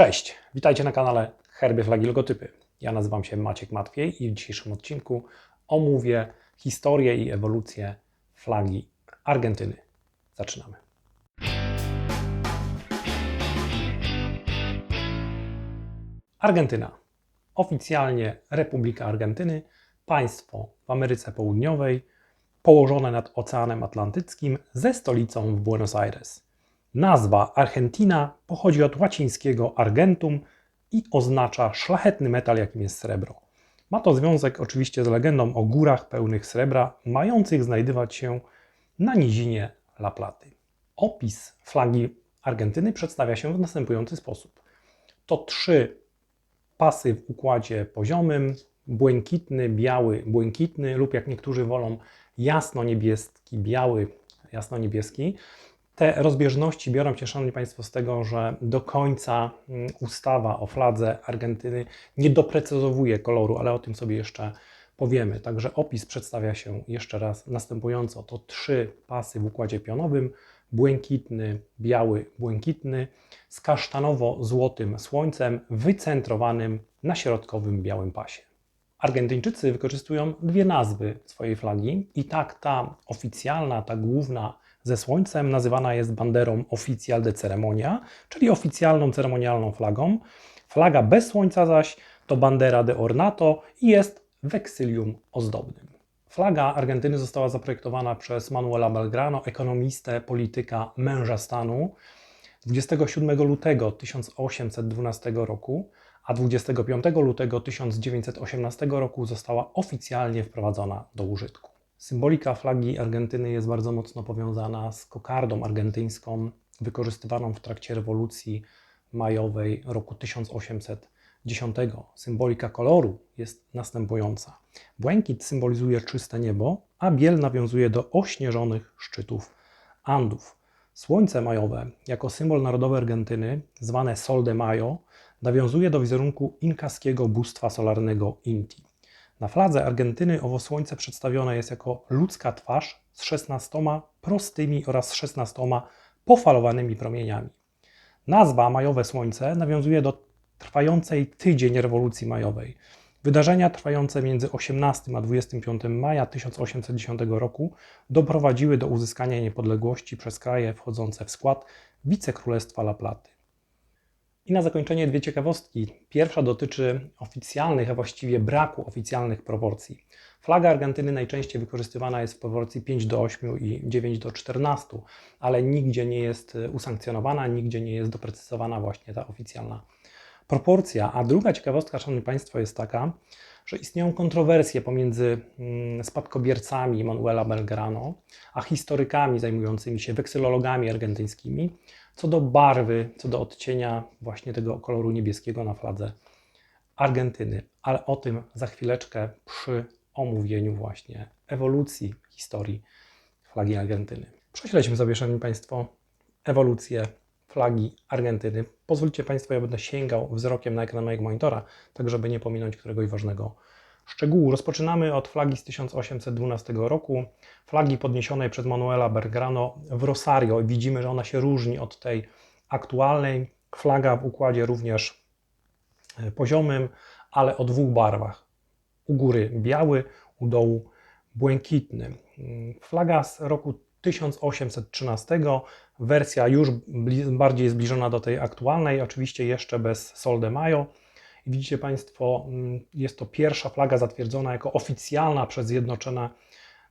Cześć, witajcie na kanale Herby Flagi Logotypy. Ja nazywam się Maciek Matwiej i w dzisiejszym odcinku omówię historię i ewolucję flagi Argentyny. Zaczynamy. Argentyna. Oficjalnie Republika Argentyny, państwo w Ameryce Południowej, położone nad Oceanem Atlantyckim ze stolicą w Buenos Aires. Nazwa Argentina pochodzi od łacińskiego argentum i oznacza szlachetny metal, jakim jest srebro. Ma to związek oczywiście z legendą o górach pełnych srebra, mających znajdować się na nizinie La Platy. Opis flagi Argentyny przedstawia się w następujący sposób. To trzy pasy w układzie poziomym, błękitny, biały, błękitny lub jak niektórzy wolą jasno-niebieski, biały, jasno-niebieski. Te rozbieżności biorą się, Szanowni Państwo, z tego, że do końca mm, ustawa o fladze Argentyny nie doprecyzowuje koloru, ale o tym sobie jeszcze powiemy. Także opis przedstawia się jeszcze raz następująco. To trzy pasy w układzie pionowym, błękitny, biały, błękitny, z kasztanowo-złotym słońcem wycentrowanym na środkowym białym pasie. Argentyńczycy wykorzystują dwie nazwy swojej flagi i tak ta oficjalna, ta główna ze słońcem nazywana jest banderą oficjal de ceremonia, czyli oficjalną ceremonialną flagą. Flaga bez słońca zaś to bandera de ornato i jest weksylium ozdobnym. Flaga Argentyny została zaprojektowana przez Manuela Belgrano, ekonomistę, polityka, męża stanu 27 lutego 1812 roku, a 25 lutego 1918 roku została oficjalnie wprowadzona do użytku. Symbolika flagi Argentyny jest bardzo mocno powiązana z kokardą argentyńską, wykorzystywaną w trakcie rewolucji majowej roku 1810. Symbolika koloru jest następująca. Błękit symbolizuje czyste niebo, a biel nawiązuje do ośnieżonych szczytów Andów. Słońce majowe, jako symbol narodowy Argentyny, zwane Sol de Mayo, nawiązuje do wizerunku inkaskiego bóstwa solarnego Inti. Na fladze Argentyny owo słońce przedstawione jest jako ludzka twarz z 16 prostymi oraz 16 pofalowanymi promieniami. Nazwa Majowe Słońce nawiązuje do trwającej tydzień rewolucji majowej. Wydarzenia trwające między 18 a 25 maja 1810 roku doprowadziły do uzyskania niepodległości przez kraje wchodzące w skład Wicekrólestwa La Platy. I na zakończenie dwie ciekawostki. Pierwsza dotyczy oficjalnych, a właściwie braku oficjalnych proporcji. Flaga Argentyny najczęściej wykorzystywana jest w proporcji 5 do 8 i 9 do 14, ale nigdzie nie jest usankcjonowana, nigdzie nie jest doprecyzowana właśnie ta oficjalna proporcja. A druga ciekawostka, Szanowni Państwo, jest taka, że istnieją kontrowersje pomiędzy mm, spadkobiercami Manuela Belgrano, a historykami zajmującymi się weksylologami argentyńskimi co do barwy, co do odcienia właśnie tego koloru niebieskiego na fladze Argentyny. Ale o tym za chwileczkę przy omówieniu właśnie ewolucji historii flagi Argentyny. Prześledźmy sobie, Szanowni Państwo, ewolucję flagi Argentyny. Pozwólcie Państwo, ja będę sięgał wzrokiem na ekran mojego monitora, tak żeby nie pominąć któregoś ważnego szczegółu. Rozpoczynamy od flagi z 1812 roku, flagi podniesionej przez Manuela Bergrano w Rosario. Widzimy, że ona się różni od tej aktualnej. Flaga w układzie również e, poziomym, ale o dwóch barwach. U góry biały, u dołu błękitny. Flaga z roku 1813, wersja już bardziej zbliżona do tej aktualnej, oczywiście jeszcze bez Sol de Mayo. Widzicie Państwo, mm, jest to pierwsza flaga zatwierdzona jako oficjalna przez Zjednoczone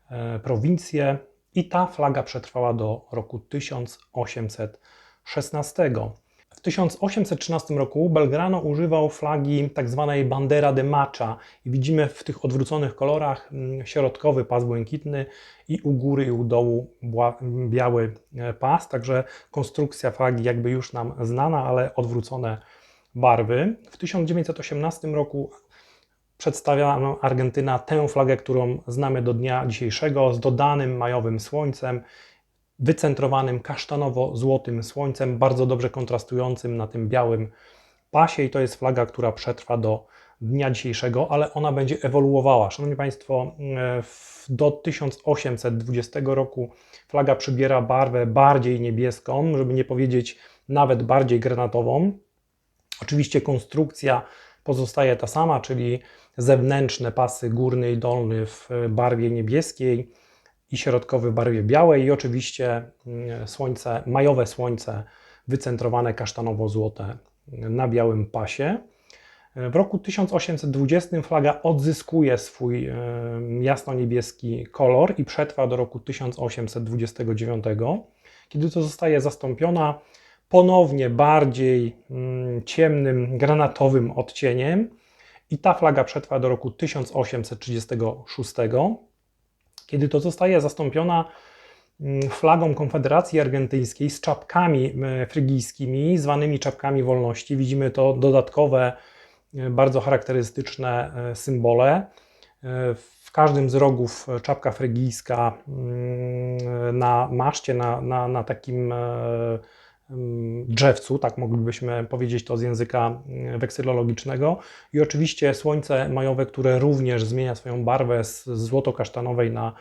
e, Prowincje i ta flaga przetrwała do roku 1816. W 1813 roku Belgrano używał flagi tzw. Tak bandera de macha i widzimy w tych odwróconych kolorach mm, środkowy pas błękitny i u góry i u dołu biały e, pas, także konstrukcja flagi jakby już nam znana, ale odwrócone barwy. W 1918 roku przedstawiała Argentyna tę flagę, którą znamy do dnia dzisiejszego, z dodanym majowym słońcem, wycentrowanym kasztanowo-złotym słońcem, bardzo dobrze kontrastującym na tym białym pasie i to jest flaga, która przetrwa do dnia dzisiejszego, ale ona będzie ewoluowała. Szanowni Państwo, do 1820 roku flaga przybiera barwę bardziej niebieską, żeby nie powiedzieć nawet bardziej granatową Oczywiście konstrukcja pozostaje ta sama, czyli zewnętrzne pasy górny i dolny w barwie niebieskiej i środkowy w barwie białej i oczywiście mm, słońce, majowe słońce wycentrowane kasztanowo-złote na białym pasie. W roku 1820 flaga odzyskuje swój e, jasno-niebieski kolor i przetrwa do roku 1829, kiedy to zostaje zastąpiona ponownie bardziej mm, ciemnym, granatowym odcieniem i ta flaga przetrwa do roku 1836, kiedy to zostaje zastąpiona mm, flagą Konfederacji Argentyńskiej z czapkami e, frygijskimi, zwanymi czapkami wolności. Widzimy to dodatkowe, e, bardzo charakterystyczne e, symbole. W każdym z rogów czapka frygijska mm, na maszcie, na, na, na takim drzewcu, tak moglibyśmy powiedzieć to z języka weksylologicznego. I oczywiście słońce majowe, które również zmienia swoją barwę z złoto-kasztanowej na,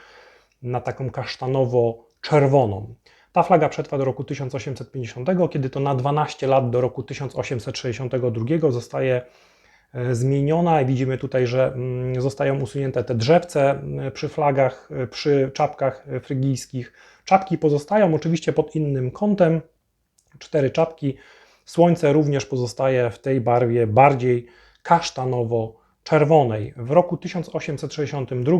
na taką kasztanowo-czerwoną. Ta flaga przetrwa do roku 1850, kiedy to na 12 lat do roku 1862 zostaje e, zmieniona i widzimy tutaj, że mm, zostają usunięte te drzewce e, przy flagach, e, przy czapkach frygijskich. Czapki pozostają oczywiście pod innym kątem, cztery czapki. Słońce również pozostaje w tej barwie bardziej kasztanowo-czerwonej. W roku 1862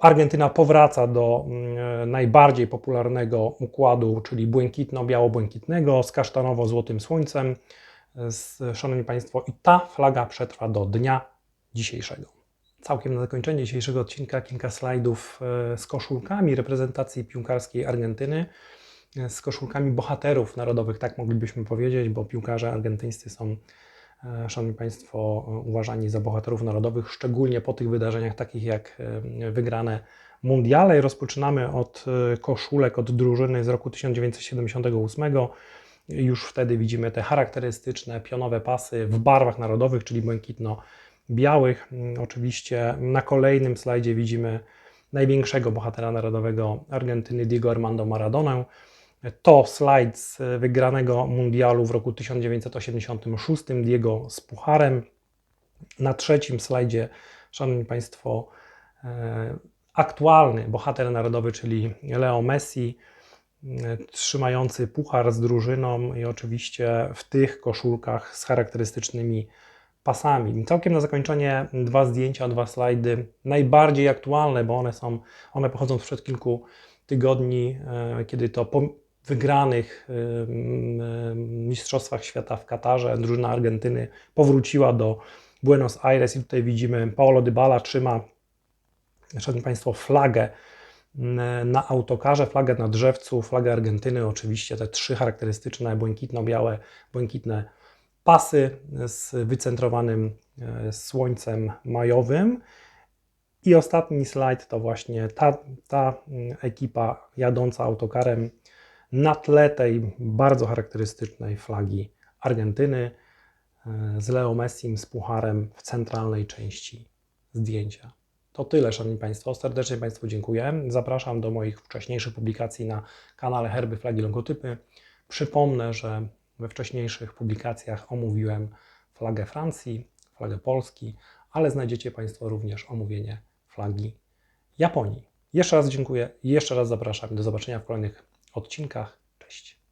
Argentyna powraca do mm, najbardziej popularnego układu, czyli błękitno-biało-błękitnego z kasztanowo-złotym słońcem. Szanowni Państwo, i ta flaga przetrwa do dnia dzisiejszego. Całkiem na zakończenie dzisiejszego odcinka kilka slajdów e, z koszulkami reprezentacji piłkarskiej Argentyny z koszulkami bohaterów narodowych, tak moglibyśmy powiedzieć, bo piłkarze argentyńscy są, e, Szanowni Państwo, uważani za bohaterów narodowych, szczególnie po tych wydarzeniach takich jak e, wygrane mundiale. Rozpoczynamy od e, koszulek, od drużyny z roku 1978. Już wtedy widzimy te charakterystyczne pionowe pasy w barwach narodowych, czyli błękitno-białych. Mm, oczywiście na kolejnym slajdzie widzimy największego bohatera narodowego Argentyny, Diego Armando Maradonę. To slajd z wygranego mundialu w roku 1986 Diego z pucharem. Na trzecim slajdzie, Szanowni Państwo, e, aktualny bohater narodowy, czyli Leo Messi, e, trzymający puchar z drużyną i oczywiście w tych koszulkach z charakterystycznymi pasami. Całkiem na zakończenie dwa zdjęcia, dwa slajdy, najbardziej aktualne, bo one są, one pochodzą sprzed kilku tygodni, e, kiedy to wygranych Mistrzostwach Świata w Katarze drużyna Argentyny powróciła do Buenos Aires i tutaj widzimy Paolo Dybala trzyma, szanowni Państwo, flagę na autokarze, flagę na drzewcu, flagę Argentyny, oczywiście te trzy charakterystyczne błękitno-białe, błękitne pasy z wycentrowanym e, słońcem majowym. I ostatni slajd to właśnie ta, ta ekipa jadąca autokarem na tle tej bardzo charakterystycznej flagi Argentyny e, z Leo Messim z pucharem w centralnej części zdjęcia. To tyle, Szanowni Państwo. Serdecznie Państwu dziękuję. Zapraszam do moich wcześniejszych publikacji na kanale Herby, Flagi, Logotypy. Przypomnę, że we wcześniejszych publikacjach omówiłem flagę Francji, flagę Polski, ale znajdziecie Państwo również omówienie flagi Japonii. Jeszcze raz dziękuję, jeszcze raz zapraszam. Do zobaczenia w kolejnych odcinkach. Cześć.